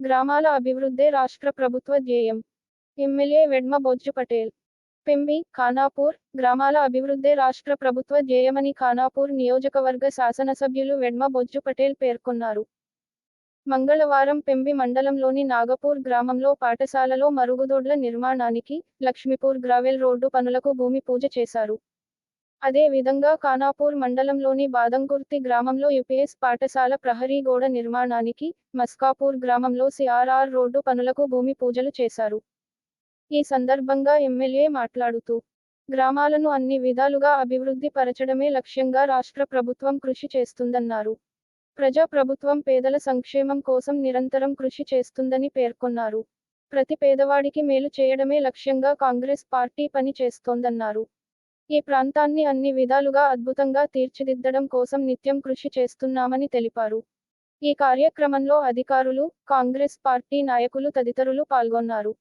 గ్రామాల అభివృద్ధే రాష్ట్ర ప్రభుత్వ ధ్యేయం. ఎమ్మెల్యే వెడ్మ బొజ్జు పటేల్. పెంబి ఖానాపూర్ గ్రామాల అభివృద్ధే రాష్ట్ర ప్రభుత్వ ధ్యేయమని ఖానాపూర్ నియోజకవర్గ శాసనసభ్యులు వెడ్మ బొజ్జు పటేల్ పేర్కొన్నారు. మంగళవారం పెంబి మండలంలోని నాగపూర్ గ్రామంలో పాఠశాలలో మరుగుదొడ్ల నిర్మాణానికి లక్ష్మీపూర్ గ్రావెల్ రోడ్డు పనులకు భూమి పూజ చేశారు. అదే విధంగా ఖానాపూర్ మండలంలోని బాదంకుర్తి గ్రామంలో యుపిఎస్ పాఠశాల ప్రహరీ గోడ నిర్మాణానికి మస్కాపూర్ గ్రామంలో సిఆర్ఆర్ రోడ్డు పనులకు భూమి పూజలు చేశారు. ఈ సందర్భంగా ఎమ్మెల్యే మాట్లాడుతూ గ్రామాలను అన్ని విధాలుగా అభివృద్ధి పరచడమే లక్ష్యంగా రాష్ట్ర ప్రభుత్వం కృషి చేస్తుందన్నారు. ప్రజా ప్రభుత్వం పేదల సంక్షేమం కోసం నిరంతరం కృషి చేస్తుందని పేర్కొన్నారు. ప్రతి పేదవాడికి మేలు చేయడమే లక్ష్యంగా కాంగ్రెస్ పార్టీ పని చేస్తోందన్నారు. ఈ ప్రాంతాన్ని అన్ని విధాలుగా అద్భుతంగా తీర్చిదిద్దడం కోసం నిత్యం కృషి చేస్తున్నామని తెలిపారు. ఈ కార్యక్రమంలో అధికారులు కాంగ్రెస్ పార్టీ నాయకులు తదితరులు పాల్గొన్నారు.